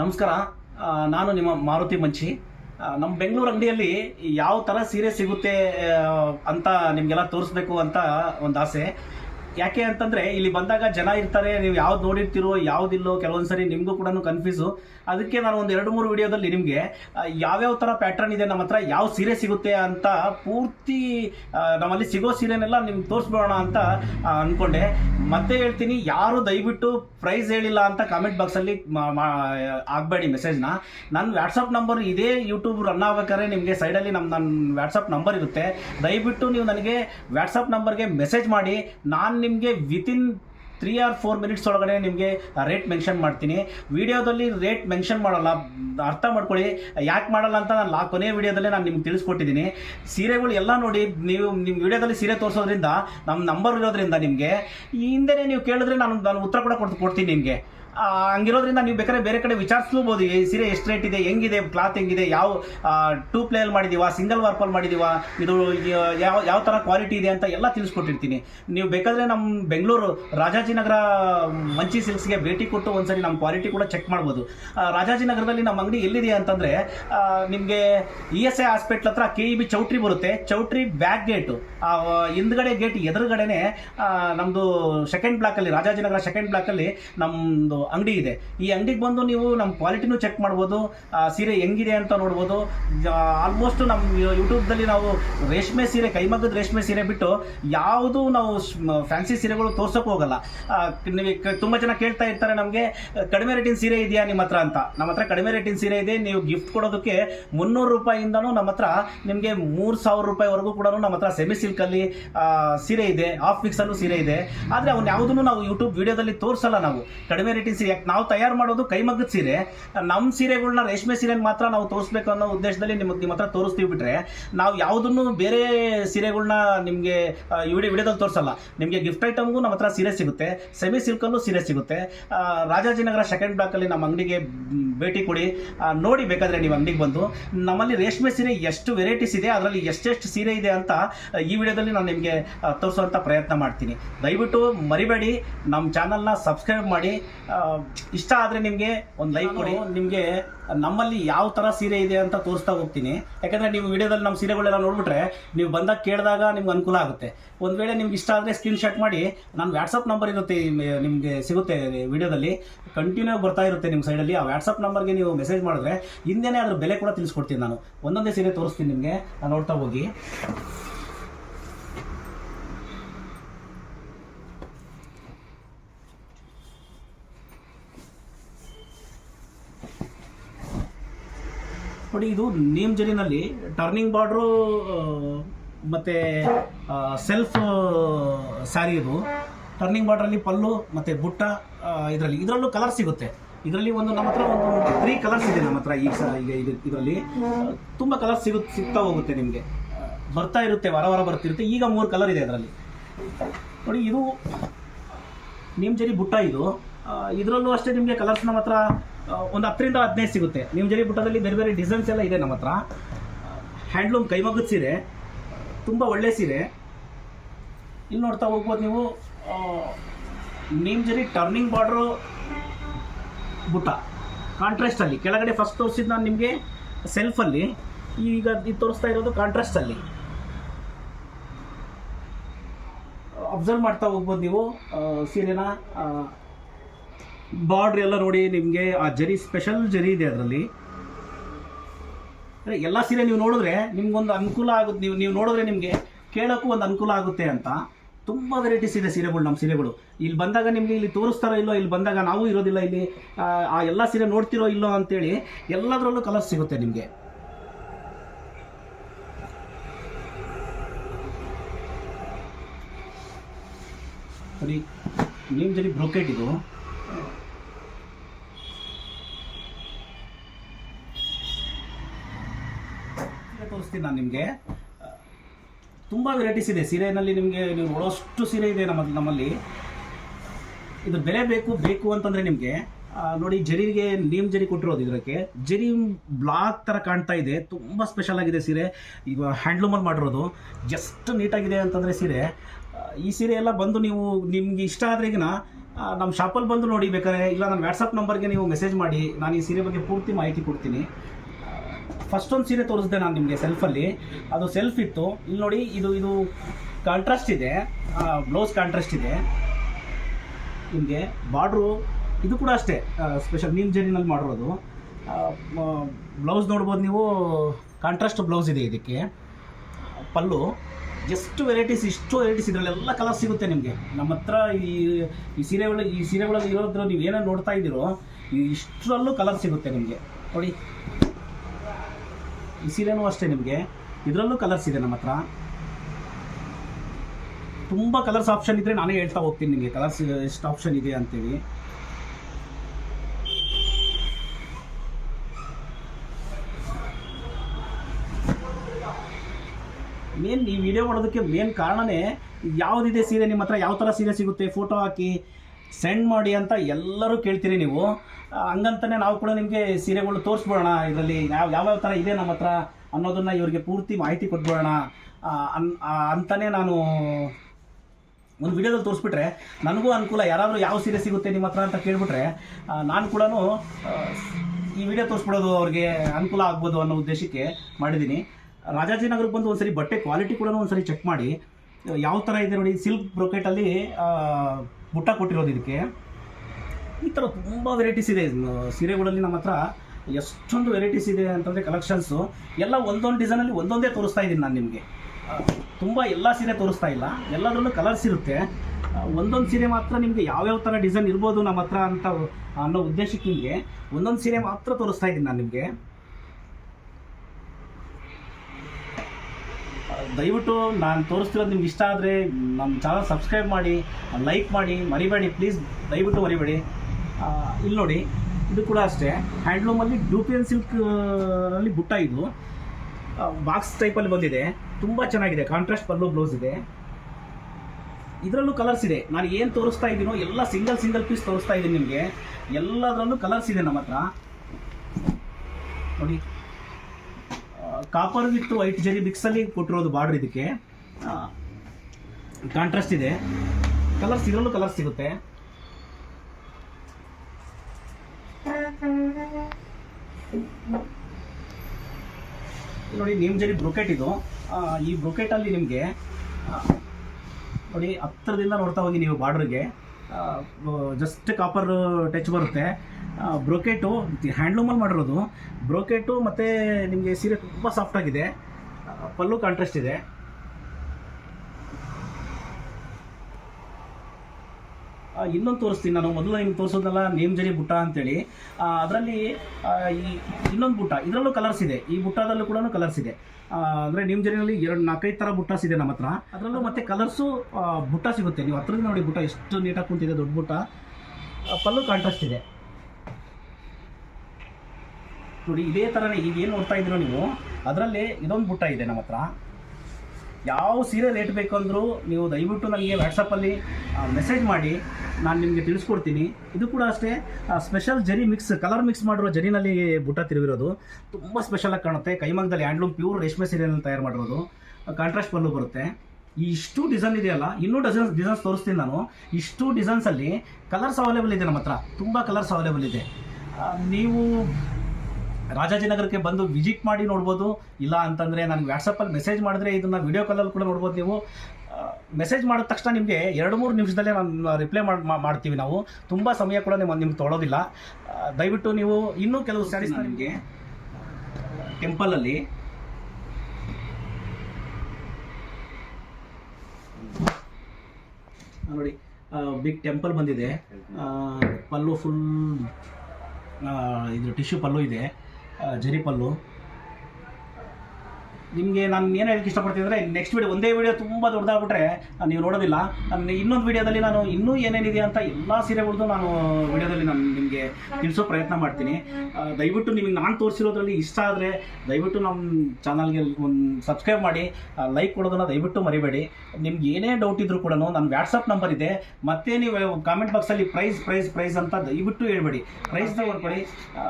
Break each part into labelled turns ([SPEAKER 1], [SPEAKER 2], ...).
[SPEAKER 1] ನಮಸ್ಕಾರ. ನಾನು ನಿಮ್ಮ ಮಾರುತಿ ಮಂಚಿ. ನಮ್ಮ ಬೆಂಗಳೂರು ಅಂಗಡಿಯಲ್ಲಿ ಯಾವ ಥರ ಸೀರೆ ಸಿಗುತ್ತೆ ಅಂತ ನಿಮಗೆಲ್ಲ ತೋರಿಸ್ಬೇಕು ಅಂತ ಒಂದು ಆಸೆ. ಯಾಕೆ ಅಂತಂದರೆ ಇಲ್ಲಿ ಬಂದಾಗ ಜನ ಇರ್ತಾರೆ, ನೀವು ಯಾವ್ದು ನೋಡಿರ್ತೀರೋ, ಯಾವುದಿಲ್ಲೋ ಕೆಲವೊಂದು ಸರಿ ನಿಮಗೂ ಕೂಡ ಕನ್ಫ್ಯೂಸು ಅದಕ್ಕೆ ನಾನು ಒಂದು ಎರಡು ಮೂರು ವಿಡಿಯೋದಲ್ಲಿ ನಿಮಗೆ ಯಾವ್ಯಾವ ಥರ ಪ್ಯಾಟ್ರನ್ ಇದೆ ನಮ್ಮ ಹತ್ರ, ಯಾವ ಸೀರೆ ಸಿಗುತ್ತೆ ಅಂತ ಪೂರ್ತಿ ನಮ್ಮಲ್ಲಿ ಸಿಗೋ ಸೀರೆನೆಲ್ಲ ನಿಮ್ಗೆ ತೋರಿಸ್ಬಿಡೋಣ ಅಂತ ಅಂದ್ಕೊಂಡೆ ಮತ್ತೆ ಹೇಳ್ತೀನಿ, ಯಾರು ದಯವಿಟ್ಟು ಪ್ರೈಸ್ ಹೇಳಿಲ್ಲ ಅಂತ ಕಾಮೆಂಟ್ ಬಾಕ್ಸಲ್ಲಿ ಆಗಬೇಡಿ ಮೆಸೇಜ್ನ ನನ್ನ ವ್ಯಾಟ್ಸಪ್ ನಂಬರ್ ಇದೇ ಯೂಟ್ಯೂಬ್ ರನ್ ಆಗ್ಬೇಕಾದ್ರೆ ನಿಮಗೆ ಸೈಡಲ್ಲಿ ನಮ್ಮ ನನ್ನ ವ್ಯಾಟ್ಸಪ್ ನಂಬರ್ ಇರುತ್ತೆ. ದಯವಿಟ್ಟು ನೀವು ನನಗೆ ವ್ಯಾಟ್ಸಪ್ ನಂಬರ್ಗೆ ಮೆಸೇಜ್ ಮಾಡಿ. ನಾನು ನಿಮಗೆ within three or four minutes ಒಳಗಡೆ ನಿಮಗೆ ರೇಟ್ ಮೆನ್ಷನ್ ಮಾಡ್ತೀನಿ. ವಿಡಿಯೋದಲ್ಲಿ ರೇಟ್ ಮೆನ್ಷನ್ ಮಾಡೋಲ್ಲ. ಅರ್ಥ ಮಾಡ್ಕೊಳ್ಳಿ. ಯಾಕೆ ಮಾಡಲ್ಲ ಅಂತ ನಾನು ಲಾ ಕೊನೆಯ ವಿಡಿಯೋದಲ್ಲೇ ನಾನು ನಿಮ್ಗೆ ತಿಳಿಸ್ಕೊಟ್ಟಿದ್ದೀನಿ. ಸೀರೆಗಳು ಎಲ್ಲ ನೋಡಿ, ನೀವು ನಿಮ್ಮ ವಿಡಿಯೋದಲ್ಲಿ ಸೀರೆ ತೋರಿಸೋದ್ರಿಂದ ನಮ್ಮ ನಂಬರ್ ಇರೋದ್ರಿಂದ ನಿಮಗೆ, ಈ ಹಿಂದೆನೇ ನೀವು ಕೇಳಿದ್ರೆ ನಾನು ನಾನು ಉತ್ತರ ಕೂಡ ಕೊಡ್ತು ಕೊಡ್ತೀನಿ ನಿಮಗೆ. ಹಂಗಿರೋದ್ರಿಂದ ನೀವು ಬೇಕಾದ್ರೆ ಬೇರೆ ಕಡೆ ವಿಚಾರಿಸ್ಲೂಬೋದು ಈ ಸೀರೆ ಎಷ್ಟು ರೇಟ್ ಇದೆ, ಹೆಂಗಿದೆ ಕ್ಲಾತ್ ಹೆಂಗಿದೆ, ಯಾವ ಟೂ ಪ್ಲೇಯಲ್ಲಿ ಮಾಡಿದೀವ ಸಿಂಗಲ್ ವಾರ್ಪಲ್ಲಿ ಮಾಡಿದೀವ, ಇದು ಯಾವ ಯಾವ ಥರ ಕ್ವಾಲಿಟಿ ಇದೆ ಅಂತ ಎಲ್ಲ ತಿಳಿಸ್ಕೊಟ್ಟಿರ್ತೀನಿ. ನೀವು ಬೇಕಾದರೆ ನಮ್ಮ ಬೆಂಗಳೂರು ರಾಜಾಜಿನಗರ ಮಂಚಿ ಸಿಲ್ಕ್ಸ್ಗೆ ಭೇಟಿ ಕೊಟ್ಟು ಒಂದ್ಸರಿ ನಮ್ಮ ಕ್ವಾಲಿಟಿ ಕೂಡ ಚೆಕ್ ಮಾಡ್ಬೋದು. ರಾಜಾಜಿನಗರದಲ್ಲಿ ನಮ್ಮ ಅಂಗಡಿ ಎಲ್ಲಿದೆ ಅಂತಂದರೆ ನಿಮಗೆ ಇ ಎಸ್ ಐ ಹಾಸ್ಪಿಟ್ಲ್ ಹತ್ರ ಕೆ ಇ ಬಿ ಚೌಟ್ರಿ ಬರುತ್ತೆ. Choultry back gate. ಹಿಂದ್ಗಡೆ ಗೇಟ್ ಎದುರುಗಡೆನೆ ನಮ್ಮದು ಸೆಕೆಂಡ್ ಬ್ಲಾಕಲ್ಲಿ, ರಾಜಾಜಿನಗರ ಸೆಕೆಂಡ್ ಬ್ಲಾಕಲ್ಲಿ ನಮ್ಮದು ಅಂಗಡಿ ಇದೆ. ಈ ಅಂಗಡಿಗೆ ಬಂದು ನೀವು ನಮ್ಮ ಕ್ವಾಲಿಟಿನೂ ಚೆಕ್ ಮಾಡ್ಬೋದು. ಸೀರೆ ಹೆಂಗಿದೆ ಅಂತ ನೋಡ್ಬೋದು. ಆಲ್ಮೋಸ್ಟ್ ನಮ್ಮ ಯೂಟ್ಯೂಬ್ದಲ್ಲಿ ನಾವು ರೇಷ್ಮೆ ಸೀರೆ, ಕೈಮಗ್ಗದ ರೇಷ್ಮೆ ಸೀರೆ ಬಿಟ್ಟು ಯಾವುದು ನಾವು ಫ್ಯಾನ್ಸಿ ಸೀರೆಗಳು ತೋರ್ಸೋಕೆ ಹೋಗಲ್ಲ. ತುಂಬ ಜನ ಕೇಳ್ತಾ ಇರ್ತಾರೆ ನಮಗೆ ಕಡಿಮೆ ರೇಟಿನ ಸೀರೆ ಇದೆಯಾ ನಿಮ್ಮ ಹತ್ರ ಅಂತ? ನಮ್ಮ ಹತ್ರ ಕಡಿಮೆ ರೇಟಿನ ಸೀರೆ ಇದೆ, ನೀವು ಗಿಫ್ಟ್ ಕೊಡೋದಕ್ಕೆ ಮುನ್ನೂರು ರೂಪಾಯಿಂದನೂ ನಮ್ಮ ಹತ್ರ ನಿಮಗೆ ಮೂರು ಸಾವಿರ ರೂಪಾಯಿವರೆಗೂ ಕೂಡ ನಮ್ಮ ಹತ್ರ ಸೆಮಿ ಸಿಲ್ಕಲ್ಲಿ ಸೀರೆ ಇದೆ ಆಫ್ ಮಿಕ್ಸಲ್ಲೂ ಸೀರೆ ಇದೆ. ಆದರೆ ಅವ್ನು ಯಾವುದನ್ನು ನಾವು ಯೂಟ್ಯೂಬ್ ವಿಡಿಯೋದಲ್ಲಿ ತೋರಿಸಲ್ಲ ನಾವು. ಕಡಿಮೆ ರೇಟಿನ ಸೀರೆ, ಯಾಕೆ ನಾವು ತಯಾರು ಮಾಡೋದು ಕೈಮಗ್ಗದ ಸೀರೆ. ನಮ್ಮ ಸೀರೆಗಳನ್ನ ರೇಷ್ಮೆ ಸೀರೆನ ಮಾತ್ರ ನಾವು ತೋರಿಸ್ಬೇಕು ಅನ್ನೋ ಉದ್ದೇಶದಲ್ಲಿ ನಿಮಗೆ ನಿಮ್ಮ ಹತ್ರ ತೋರಿಸ್ತೀವಿ ಬಿಟ್ರೆ, ನಾವು ಯಾವುದನ್ನು ಬೇರೆ ಸೀರೆಗಳನ್ನ ನಿಮಗೆ ವಿಡಿಯೋ ವಿಡಿಯೋದಲ್ಲಿ ತೋರಿಸಲ್ಲ. ನಿಮಗೆ ಗಿಫ್ಟ್ ಐಟಮ್ಗೂ ನಮ್ಮ ಹತ್ರ ಸೀರೆ ಸಿಗುತ್ತೆ. ಸೆಮಿ ಸಿಲ್ಕಲ್ಲೂ ಸೀರೆ ಸಿಗುತ್ತೆ. ರಾಜಾಜಿನಗರ ಸೆಕೆಂಡ್ ಬ್ಲಾಕಲ್ಲಿ ನಮ್ಮ ಅಂಗಡಿಗೆ ಭೇಟಿ ಕೊಡಿ. ನೋಡಿ ಬೇಕಾದರೆ ನೀವು ಅಂಗಡಿಗೆ ಬಂದು. ನಮ್ಮಲ್ಲಿ ರೇಷ್ಮೆ ಸೀರೆ ಎಷ್ಟು ವೆರೈಟೀಸ್ ಇದೆ, ಅದರಲ್ಲಿ ಎಷ್ಟೆಷ್ಟು ಸೀರೆ ಇದೆ ಅಂತ ಈ ವಿಡಿಯೋದಲ್ಲಿ ನಾನು ನಿಮಗೆ ತೋರಿಸುವಂಥ ಪ್ರಯತ್ನ ಮಾಡ್ತೀನಿ. ದಯವಿಟ್ಟು ಮರಿಬೇಡಿ ನಮ್ಮ ಚಾನಲ್ನ ಸಬ್ಸ್ಕ್ರೈಬ್ ಮಾಡಿ. ಇಷ್ಟ ಆದರೆ ನಿಮಗೆ ಒಂದು ಲೈಕ್ ಕೊಡಿ. ನಿಮಗೆ ನಮ್ಮಲ್ಲಿ ಯಾವ ಥರ ಸೀರೆ ಇದೆ ಅಂತ ತೋರಿಸ್ತಾ ಹೋಗ್ತೀನಿ. ಯಾಕಂದರೆ ನೀವು ವಿಡಿಯೋದಲ್ಲಿ ನಮ್ಮ ಸೀರೆಗಳೆಲ್ಲ ನೋಡ್ಬಿಟ್ರೆ, ನೀವು ಬಂದಾಗ ಕೇಳಿದಾಗ ನಿಮ್ಗೆ ಅನುಕೂಲ ಆಗುತ್ತೆ. ಒಂದು ವೇಳೆ ನಿಮ್ಗೆ ಇಷ್ಟ ಆದರೆ ಸ್ಕ್ರೀನ್ಶಾಟ್ ಮಾಡಿ. ನಾನು ವ್ಯಾಟ್ಸಪ್ ನಂಬರ್ ಇರುತ್ತೆ ನಿಮಗೆ ಸಿಗುತ್ತೆ ವಿಡಿಯೋದಲ್ಲಿ. ಕಂಟಿನ್ಯೂ ಬರ್ತಾ ಇರುತ್ತೆ ನಿಮ್ಮ ಸೈಡಲ್ಲಿ ಆ ವಾಟ್ಸಪ್ ನಂಬರ್ಗೆ ನೀವು ಮೆಸೇಜ್ ಮಾಡಿದ್ರೆ ಹಿಂದೆನೇ ಅದ್ರ ಬೆಲೆ ಕೂಡ ತಿಳಿಸ್ಕೊಡ್ತೀನಿ ನಾನು. ಒಂದೊಂದೇ ಸೀರೆ ತೋರಿಸ್ತೀನಿ ನಿಮಗೆ. ನಾನು ನೋಡ್ತಾ ಹೋಗಿ. ನೋಡಿ, ಇದು ನೀಮ್ ಜರಿನಲ್ಲಿ ಟರ್ನಿಂಗ್ ಬಾರ್ಡ್ರು ಮತ್ತು ಸೆಲ್ಫ್ ಸ್ಯಾರಿ ಇದು. ಟರ್ನಿಂಗ್ ಬಾರ್ಡ್ರಲ್ಲಿ ಪಲ್ಲು, ಮತ್ತು ಬುಟ್ಟ ಇದರಲ್ಲಿ. ಇದರಲ್ಲೂ ಕಲರ್ ಸಿಗುತ್ತೆ. ಇದರಲ್ಲಿ ಒಂದು ನಮ್ಮ ಹತ್ರ ಒಂದು ತ್ರೀ ಕಲರ್ಸ್ ಇದೆ ನಮ್ಮ ಹತ್ರ ಈಗ ಈಗ ಇದು, ಇದರಲ್ಲಿ. ತುಂಬ ಕಲರ್ ಸಿಗು, ಸಿಗ್ತಾ ಹೋಗುತ್ತೆ ನಿಮಗೆ. ಬರ್ತಾ ಇರುತ್ತೆ, ವಾರ ವಾರ ಬರ್ತಿರುತ್ತೆ. ಈಗ ಮೂರು ಕಲರ್ ಇದೆ ಅದರಲ್ಲಿ ನೋಡಿ, ಇದು ನಿಮ್ ಜರಿ ಬುಟ್ಟ ಇದು. ಇದರಲ್ಲೂ ಅಷ್ಟೇ ನಿಮಗೆ ಕಲರ್ಸ್ ನಮ್ಮ ಹತ್ರ ಒಂದು ಹತ್ತರಿಂದ ಹದಿನೈದು ಸಿಗುತ್ತೆ. ನಿಮ್ ಜರಿ ಬುಟ್ಟದಲ್ಲಿ ಬೇರೆ ಬೇರೆ ಡಿಸೈನ್ಸ್ ಎಲ್ಲ ಇದೆ ನಮ್ಮ ಹತ್ರ. ಹ್ಯಾಂಡ್ಲೂಮ್ ಕೈಮಗ್ಗದ ಸೀರೆ. ತುಂಬ ಒಳ್ಳೆ ಸೀರೆ. ಇಲ್ಲಿ ನೋಡ್ತಾ ಹೋಗ್ಬೋದು ನೀವು. ನೀಮ್ ಜರಿ ಟರ್ನಿಂಗ್ ಬಾರ್ಡ್ರು ಬುಟ್ಟ. ಕಾಂಟ್ರಾಸ್ಟಲ್ಲಿ ಕೆಳಗಡೆ ಫಸ್ಟ್ ತೋರಿಸಿದ್ದು ನಾನು ನಿಮಗೆ ಸೆಲ್ಫಲ್ಲಿ ಈಗ ಇದು ತೋರಿಸ್ತಾ ಇರೋದು ಕಾಂಟ್ರಾಸ್ಟಲ್ಲಿ ಅಬ್ಸರ್ವ್ ಮಾಡ್ತಾ ಹೋಗ್ಬೋದು ನೀವು. ಸೀರೆನ ಬಾರ್ಡ್ರ್ ಎಲ್ಲ ನೋಡಿ ನಿಮಗೆ ಆ ಜರಿ ಸ್ಪೆಷಲ್ ಜರಿ ಇದೆ ಅದರಲ್ಲಿ. ಎಲ್ಲ ಸೀರೆ ನೀವು ನೋಡಿದ್ರೆ ನಿಮ್ಗೊಂದು ಅನುಕೂಲ ಆಗುತ್ತೆ. ನೀವು ನೀವು ನೋಡಿದ್ರೆ ನಿಮಗೆ ಕೇಳೋಕ್ಕೂ ಒಂದು ಅನುಕೂಲ ಆಗುತ್ತೆ ಅಂತ. ತುಂಬ ವೆರೈಟೀಸ್ ಇದೆ ಸೀರೆಗಳು ನಮ್ಮ ಸೀರೆಗಳು. ಇಲ್ಲಿ ಬಂದಾಗ ನಿಮಗೆ ಇಲ್ಲಿ ತೋರಿಸ್ತಾರೋ ಇಲ್ಲೋ ಇಲ್ಲಿ ಬಂದಾಗ ನಾವು ಇರೋದಿಲ್ಲ ಇಲ್ಲಿ ಆ, ಎಲ್ಲ ಸೀರೆ ನೋಡ್ತಿರೋ ಇಲ್ಲೋ ಅಂತೇಳಿ ಎಲ್ಲದರಲ್ಲೂ ಕಲರ್ ಸಿಗುತ್ತೆ ನಿಮಗೆ. ಸರಿ ನಿಮ್ಮ ಜರಿ ಬ್ರೋಕೆಟ್ ಇದು. ತೋರಿಸ್ತೀನಿ ನಾನು ನಿಮಗೆ. ತುಂಬ ವೆರೈಟೀಸ್ ಇದೆ. ಸೀರೆನಲ್ಲಿ ನಿಮಗೆ ನೀವು ನೋಡೋಷ್ಟು ಸೀರೆ ಇದೆ ನಮ್ಮ ನಮ್ಮಲ್ಲಿ. ಇದು ಬೆಲೆ ಬೇಕು ಬೇಕು ಅಂತಂದರೆ ನಿಮಗೆ ನೋಡಿ ಜರಿಗೆ ನೀಮ್ ಜರಿ ಕೊಟ್ಟಿರೋದು ಇದಕ್ಕೆ ಜರಿ ಬ್ಲಾಕ್ ಥರ ಕಾಣ್ತಾ ಇದೆ. ತುಂಬ ಸ್ಪೆಷಲ್ ಆಗಿದೆ ಸೀರೆ. ಈಗ ಹ್ಯಾಂಡ್ಲೂಮಲ್ಲಿ ಮಾಡಿರೋದು. ಜಸ್ಟ್ ನೀಟಾಗಿದೆ ಅಂತಂದರೆ ಸೀರೆ. ಈ ಸೀರೆ ಎಲ್ಲ ಬಂದು ನೀವು ನಿಮ್ಗೆ ಇಷ್ಟ ಆದರೆ ಈಗಿನ ನಮ್ಮ ಶಾಪಲ್ಲಿ ಬಂದು ನೋಡಿ ಬೇಕಾದ್ರೆ, ಇಲ್ಲ ನನ್ನ ವಾಟ್ಸಪ್ ನಂಬರ್ಗೆ ನೀವು ಮೆಸೇಜ್ ಮಾಡಿ. ನಾನು ಈ ಸೀರೆ ಬಗ್ಗೆ ಪೂರ್ತಿ ಮಾಹಿತಿ ಕೊಡ್ತೀನಿ. ಫಸ್ಟ್ ಒಂದು ಸೀರೆ ತೋರಿಸಿದೆ ನಾನು ನಿಮಗೆ ಸೆಲ್ಫಲ್ಲಿ ಅದು ಸೆಲ್ಫ್ ಇತ್ತು. ಇಲ್ಲಿ ನೋಡಿ, ಇದು ಇದು ಕಾಂಟ್ರಾಸ್ಟ್ ಇದೆ. ಬ್ಲೌಸ್ ಕಾಂಟ್ರಾಸ್ಟ್ ಇದೆ. ನಿಮಗೆ ಬಾರ್ಡ್ರು ಇದು ಕೂಡ ಅಷ್ಟೇ ಸ್ಪೆಷಲ್ ನೀಮ್ ಜರ್ನಿನಲ್ಲಿ ಮಾಡಿರೋದು. ಬ್ಲೌಸ್ ನೋಡ್ಬೋದು ನೀವು ಕಾಂಟ್ರಾಸ್ಟ್ ಬ್ಲೌಸ್ ಇದೆ ಇದಕ್ಕೆ. ಪಲ್ಲು ಎಷ್ಟು ವೆರೈಟೀಸ್ ಇಷ್ಟು ವೆರೈಟೀಸ್ ಇದರಲ್ಲೆಲ್ಲ ಕಲರ್ ಸಿಗುತ್ತೆ ನಿಮಗೆ. ನಮ್ಮ ಹತ್ರ ಈ ಈ ಸೀರೆಗಳು ಈ ಸೀರೆಗಳಲ್ಲಿ ಇರೋದ್ರ ನೀವು ಏನೇನು ನೋಡ್ತಾ ಇದ್ದೀರೋ, ಇಷ್ಟರಲ್ಲೂ ಕಲರ್ ಸಿಗುತ್ತೆ ನಿಮಗೆ. ನೋಡಿ ಈ ಸೀರೆನೂ ಅಷ್ಟೇ ನಿಮಗೆ. ಇದರಲ್ಲೂ ಕಲರ್ಸ್ ಇದೆ ನಮ್ಮ ಹತ್ರ. ತುಂಬ ಕಲರ್ಸ್ ಆಪ್ಷನ್ ಇದ್ದರೆ ನಾನೇ ಹೇಳ್ತಾ ಹೋಗ್ತೀನಿ ನಿಮಗೆ. ಕಲರ್ಸ್ ಎಷ್ಟು ಆಪ್ಷನ್ ಇದೆ ಅಂತೇಳಿ. ಮೇನ್ ಈ ವಿಡಿಯೋ ಮಾಡೋದಕ್ಕೆ ಮೇನ್ ಕಾರಣನೇ, ಯಾವುದಿದೆ ಸೀರೆ ನಿಮ್ಮ ಹತ್ರ ಯಾವ ಥರ ಸೀರೆ ಸಿಗುತ್ತೆ? ಫೋಟೋ ಹಾಕಿ. ಸೆಂಡ್ ಮಾಡಿ ಅಂತ ಎಲ್ಲರೂ ಕೇಳ್ತೀರಿ ನೀವು. ಹಂಗಂತಾನೆ ನಾವು ಕೂಡ ನಿಮಗೆ ಸೀರೆಗಳು ತೋರಿಸ್ಬಿಡೋಣ. ಇದರಲ್ಲಿ ಯಾವ ಯಾವ್ಯಾವ ಥರ ಇದೆ ನಮ್ಮ ಹತ್ರ ಅನ್ನೋದನ್ನು ಇವರಿಗೆ ಪೂರ್ತಿ ಮಾಹಿತಿ ಕೊಟ್ಬಿಡೋಣ. ಅನ್ ಆ, ನಾನು ಒಂದು ವಿಡಿಯೋದಲ್ಲಿ ತೋರಿಸ್ಬಿಟ್ರೆ ನನಗೂ ಅನುಕೂಲ. ಯಾರಾದರೂ ಯಾವ ಸೀರೆ ಸಿಗುತ್ತೆ ನಿಮ್ಮ ಹತ್ರ ಅಂತ ಕೇಳಿಬಿಟ್ರೆ ನಾನು ಕೂಡ ಈ ವಿಡಿಯೋ ತೋರಿಸ್ಬಿಡೋದು ಅವ್ರಿಗೆ ಅನುಕೂಲ ಆಗ್ಬೋದು ಅನ್ನೋ ಉದ್ದೇಶಕ್ಕೆ ಮಾಡಿದ್ದೀನಿ. ರಾಜಾಜಿನಗರಕ್ಕೆ ಬಂದು ಒಂದ್ಸರಿ ಬಟ್ಟೆ ಕ್ವಾಲಿಟಿ ಕೂಡ ಒಂದ್ಸರಿ ಚೆಕ್ ಮಾಡಿ. ಯಾವ ಥರ ಇದೆ ನೋಡಿ ಸಿಲ್ಕ್ ಬ್ರೊಕೆಟಲ್ಲಿ ಬುಟ್ಟ ಕೊಟ್ಟಿರೋದು ಇದಕ್ಕೆ. ಈ ಥರ ತುಂಬ ವೆರೈಟೀಸ್ ಇದೆ. ಸೀರೆಗಳಲ್ಲಿ ನಮ್ಮ ಹತ್ರ ಎಷ್ಟೊಂದು ವೆರೈಟೀಸ್ ಇದೆ ಅಂತಂದರೆ ಕಲೆಕ್ಷನ್ಸು ಎಲ್ಲ ಒಂದೊಂದು ಡಿಸೈನಲ್ಲಿ ಒಂದೊಂದೇ ತೋರಿಸ್ತಾ ಇದ್ದೀನಿ ನಾನು ನಿಮಗೆ. ತುಂಬ ಎಲ್ಲ ಸೀರೆ ತೋರಿಸ್ತಾ ಇಲ್ಲ. ಎಲ್ಲದರಲ್ಲೂ ಕಲರ್ಸ್ ಇರುತ್ತೆ. ಒಂದೊಂದು ಸೀರೆ ಮಾತ್ರ ನಿಮಗೆ ಯಾವ್ಯಾವ ಥರ ಡಿಸೈನ್ ಇರ್ಬೋದು ನಮ್ಮ ಹತ್ರ ಅಂತ ಅನ್ನೋ ಉದ್ದೇಶಕ್ಕೆ ನಿಮಗೆ ಒಂದೊಂದು ಸೀರೆ ಮಾತ್ರ ತೋರಿಸ್ತಾ ಇದ್ದೀನಿ ನಾನು ನಿಮಗೆ. ದಯವಿಟ್ಟು ನಾನು ತೋರಿಸ್ತಿರೋದು ನಿಮ್ಗೆ ಇಷ್ಟ ಆದರೆ ನಮ್ಮ ಚಾನಲ್ ಸಬ್ಸ್ಕ್ರೈಬ್ ಮಾಡಿ ಲೈಕ್ ಮಾಡಿ, ಮರಿಬೇಡಿ ಪ್ಲೀಸ್ ದಯವಿಟ್ಟು ಮರಿಬೇಡಿ. ಇಲ್ಲಿ ನೋಡಿ, ಇದು ಕೂಡ ಅಷ್ಟೇ. ಹ್ಯಾಂಡ್ಲೂಮಲ್ಲಿ ಡ್ಯೂಪಿಯನ್ ಸಿಲ್ಕ್ ಅಲ್ಲಿ ಬುಟ್ಟ ಇದು. ಬಾಕ್ಸ್ ಟೈಪಲ್ಲಿ ಬಂದಿದೆ. ತುಂಬ ಚೆನ್ನಾಗಿದೆ. ಕಾಂಟ್ರಾಸ್ಟ್ ಪಲ್ಲು ಬ್ಲೌಸ್ ಇದೆ. ಇದರಲ್ಲೂ ಕಲರ್ಸ್ ಇದೆ. ನಾನು ಏನು ತೋರಿಸ್ತಾ ಇದ್ದೀನೋ, ಎಲ್ಲ ಸಿಂಗಲ್ ಸಿಂಗಲ್ ಪೀಸ್ ತೋರಿಸ್ತಾ ಇದ್ದೀನಿ ನಿಮಗೆ. ಎಲ್ಲದರಲ್ಲೂ ಕಲರ್ಸ್ ಇದೆ ನಮ್ಮ ಹತ್ರ. ನೋಡಿ. ಕಾಪರ್ ವಿತ್ ವೈಟ್ ಜರಿ ಮಿಕ್ಸಲ್ಲಿ ಕೊಟ್ಟಿರೋದು ಬಾರ್ಡರ್ ಇದಕ್ಕೆ. ಕಾಂಟ್ರಾಸ್ಟ್ ಇದೆ. ಕಲರ್ಸ್ ಇದರಲ್ಲೂ ಕಲರ್ ಸಿಗುತ್ತೆ. ನೋಡಿ, ನೇಮ್ ಜರಿ ಬ್ರೊಕೆಟ್ ಇದು. ಈ ಬ್ರೊಕೆಟಲ್ಲಿ ನಿಮಗೆ ನೋಡಿ ಹತ್ತಿರದಿಂದ ನೋಡ್ತಾ ಹೋಗಿ ನೀವು ಬಾರ್ಡ್ರಿಗೆ ಜಸ್ಟ್ ಕಾಪರ್ ಟಚ್ ಬರುತ್ತೆ. ಬ್ರೊಕೆಟು ಹ್ಯಾಂಡ್ಲೂಮಲ್ಲಿ ಮಾಡಿರೋದು. ಬ್ರೋಕೇಟು ಮತ್ತು ನಿಮಗೆ ಸೀರೆ ತುಂಬ ಸಾಫ್ಟ್ ಆಗಿದೆ. ಆ, ಪಲ್ಲು ಕಾಂಟ್ರಾಸ್ಟ್ ಇದೆ. ಇನ್ನೊಂದು ತೋರಿಸ್ತೀನಿ ನಾನು. ಮೊದಲು ನಿಮ್ಗೆ ತೋರಿಸೋದಲ್ಲ ನೇಮ್ ಜರಿ ಬುಟ್ಟ ಅಂತೇಳಿ. ಅದರಲ್ಲಿ ಈ ಇನ್ನೊಂದು ಬುಟ್ಟ ಇದರಲ್ಲೂ ಕಲರ್ಸ್ ಇದೆ. ಈ ಬುಟ್ಟದಲ್ಲೂ ಕೂಡ ಕಲರ್ಸ್ ಇದೆ. ಅಂದರೆ ಅಂದ್ರೆ ನೇಮ್ ಜರಿನಲ್ಲಿ ಎರಡು ನಾಲ್ಕೈದು ಥರ ಬುಟ್ಟಾಸ್ ಇದೆ ನಮ್ಮ ಹತ್ರ. ಅದರಲ್ಲೂ ಮತ್ತೆ ಕಲರ್ಸು ಬುಟ್ಟ ಸಿಗುತ್ತೆ. ನೀವು ಹತ್ರದಿಂದ ನೋಡಿ ಬುಟ್ಟ ಎಷ್ಟು ನೀಟಾಗಿ ಕುಂತಿದೆ ದೊಡ್ಡ ಬುಟ್ಟ. ಪಲ್ಲು ಕಾಂಟ್ರಾಸ್ಟ್ ಇದೆ. ನೋಡಿ, ಇದೇ ಥರನೇ ಈಗ ಏನು ನೋಡ್ತಾ ಇದ್ದೀರೋ ನೀವು, ಅದರಲ್ಲಿ ಇದೊಂದು ಬುಟ್ಟ ಇದೆ ನಮ್ಮ ಹತ್ರ. ಯಾವ ಸೀರೆ ರೇಟ್ ಬೇಕು ಅಂದರೂ ನೀವು ದಯವಿಟ್ಟು ನನಗೆ ವಾಟ್ಸಪ್ಪಲ್ಲಿ ಮೆಸೇಜ್ ಮಾಡಿ. ನಾನು ನಿಮಗೆ ತಿಳಿಸ್ಕೊಡ್ತೀನಿ. ಇದು ಕೂಡ ಅಷ್ಟೇ ಸ್ಪೆಷಲ್ ಜರಿ ಮಿಕ್ಸ್ ಕಲರ್ ಮಿಕ್ಸ್ ಮಾಡಿರೋ ಜರಿನಲ್ಲಿ ಬುಟ್ಟ ತಿರುಗಿರೋದು ತುಂಬ ಸ್ಪೆಷಲಾಗಿ ಕಾಣುತ್ತೆ. ಕೈಮಗ್ಗದಲ್ಲಿ ಹ್ಯಾಂಡ್ಲೂಮ್ ಪ್ಯೂರ್ ರೇಷ್ಮೆ ಸೀರೆನಲ್ಲಿ ತಯಾರು ಮಾಡಿರೋದು. ಕಾಂಟ್ರಾಸ್ಟ್ ಪಲ್ಲು ಬರುತ್ತೆ. ಇಷ್ಟು ಡಿಸೈನ್ ಇದೆಯಲ್ಲ ಇನ್ನೂ ಡಿಸೈನ್ಸ್ ಡಿಸೈನ್ಸ್ ತೋರಿಸ್ತೀನಿ ನಾನು. ಇಷ್ಟು ಡಿಸೈನ್ಸಲ್ಲಿ ಕಲರ್ಸ್ ಅವೈಲೇಬಲ್ ಇದೆ ನಮ್ಮ ಹತ್ರ. ತುಂಬ ಕಲರ್ಸ್ ಅವೈಲೇಬಲ್ ಇದೆ. ನೀವು ರಾಜಾಜಿನಗರಕ್ಕೆ ಬಂದು ವಿಸಿಟ್ ಮಾಡಿ ನೋಡ್ಬೋದು. ಇಲ್ಲ ಅಂತಂದರೆ ನನಗೆ ವ್ಯಾಟ್ಸಪ್ಪಲ್ಲಿ ಮೆಸೇಜ್ ಮಾಡಿದ್ರೆ ಇದನ್ನು ವಿಡಿಯೋ ಕಾಲಲ್ಲಿ ಕೂಡ ನೋಡ್ಬೋದು ನೀವು. ಮೆಸೇಜ್ ಮಾಡಿದ ತಕ್ಷಣ ನಿಮಗೆ ಎರಡು ಮೂರು ನಿಮಿಷದಲ್ಲೇ ನಾನು ರಿಪ್ಲೈ ಮಾಡಿ ಮಾಡ್ತೀವಿ ನಾವು. ತುಂಬ ಸಮಯ ಕೂಡ ನಿಮ್ಮ ನಿಮ್ಗೆ ತೊಳೋದಿಲ್ಲ. ದಯವಿಟ್ಟು ನೀವು ಇನ್ನೂ ಕೆಲವು ಸ್ಯಾರೀಸ್ ನಿಮಗೆ. ಟೆಂಪಲಲ್ಲಿ ನೋಡಿ ಬಿಗ್ ಟೆಂಪಲ್ ಬಂದಿದೆ. ಪಲ್ಲು ಫುಲ್ ಇದು ಟಿಶ್ಯೂ ಪಲ್ಲು ಇದೆ. ಆ, ಜರಿ ಪಲ್ಲು. ನಿಮಗೆ ನಾನು ಏನು ಹೇಳಕ್ಕೆ ಇಷ್ಟಪಡ್ತೀನಿ ಅಂದರೆ ನೆಕ್ಸ್ಟ್ ವೀಡಿಯೋ ಒಂದೇ ವೀಡಿಯೋ ತುಂಬ ದೊಡ್ಡದಾಗ್ಬಿಟ್ರೆ ನೀವು ನೋಡೋದಿಲ್ಲ. ನಾನು ಇನ್ನೊಂದು ವೀಡಿಯೋದಲ್ಲಿ ನಾನು ಇನ್ನೂ ಏನೇನಿದೆ ಅಂತ ಎಲ್ಲ ಸೀರೆಗಳದ್ದು ನಾನು ವೀಡಿಯೋದಲ್ಲಿ ನಾನು ನಿಮಗೆ ತಿಳಿಸೋ ಪ್ರಯತ್ನ ಮಾಡ್ತೀನಿ. ದಯವಿಟ್ಟು ನಿಮಗೆ ನಾನು ತೋರಿಸಿರೋದ್ರಲ್ಲಿ ಇಷ್ಟ ಆದರೆ ದಯವಿಟ್ಟು ನಮ್ಮ ಚಾನಲ್ಗೆ ಒಂದು ಸಬ್ಸ್ಕ್ರೈಬ್ ಮಾಡಿ ಲೈಕ್ ಕೊಡೋದನ್ನು ದಯವಿಟ್ಟು ಮರಿಬೇಡಿ. ನಿಮ್ಗೆ ಏನೇ ಡೌಟ್ ಇದ್ರೂ ಕೂಡ ನನ್ನ ವ್ಯಾಟ್ಸಪ್ ನಂಬರ್ ಇದೆ. ಮತ್ತೆ ನೀವು ಕಾಮೆಂಟ್ ಬಾಕ್ಸಲ್ಲಿ ಪ್ರೈಸ್ ಪ್ರೈಸ್ ಪ್ರೈಸ್ ಅಂತ ದಯವಿಟ್ಟು ಹೇಳ್ಬೇಡಿ. ಪ್ರೈಸ್ನ ಆ,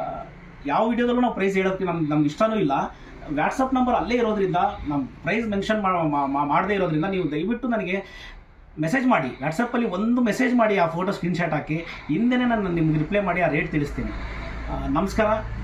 [SPEAKER 1] ಯಾವ ವಿಡಿಯೋದಲ್ಲೂ ನಾವು ಪ್ರೈಸ್ ಹೇಳೋಕ್ಕೆ ನಮ್ಗೆ ನಮ್ಗೆ ಇಷ್ಟನೂ ಇಲ್ಲ. ವ್ಯಾಟ್ಸಪ್ ನಂಬರ್ ಅಲ್ಲೇ ಇರೋದ್ರಿಂದ ನಮ್ಮ ಪ್ರೈಸ್ ಮೆನ್ಷನ್ ಮಾಡದೇ ಇರೋದ್ರಿಂದ ನೀವು ದಯವಿಟ್ಟು ನನಗೆ ಮೆಸೇಜ್ ಮಾಡಿ. ವಾಟ್ಸಪ್ಪಲ್ಲಿ ಒಂದು ಮೆಸೇಜ್ ಮಾಡಿ ಆ ಫೋಟೋ ಸ್ಕ್ರೀನ್ಶಾಟ್ ಹಾಕಿ. ಹಿಂದೆನೇ ನಾನು ನಿಮ್ಗೆ ರಿಪ್ಲೈ ಮಾಡಿ ಆ ರೇಟ್ ತಿಳಿಸ್ತೀನಿ. ನಮಸ್ಕಾರ.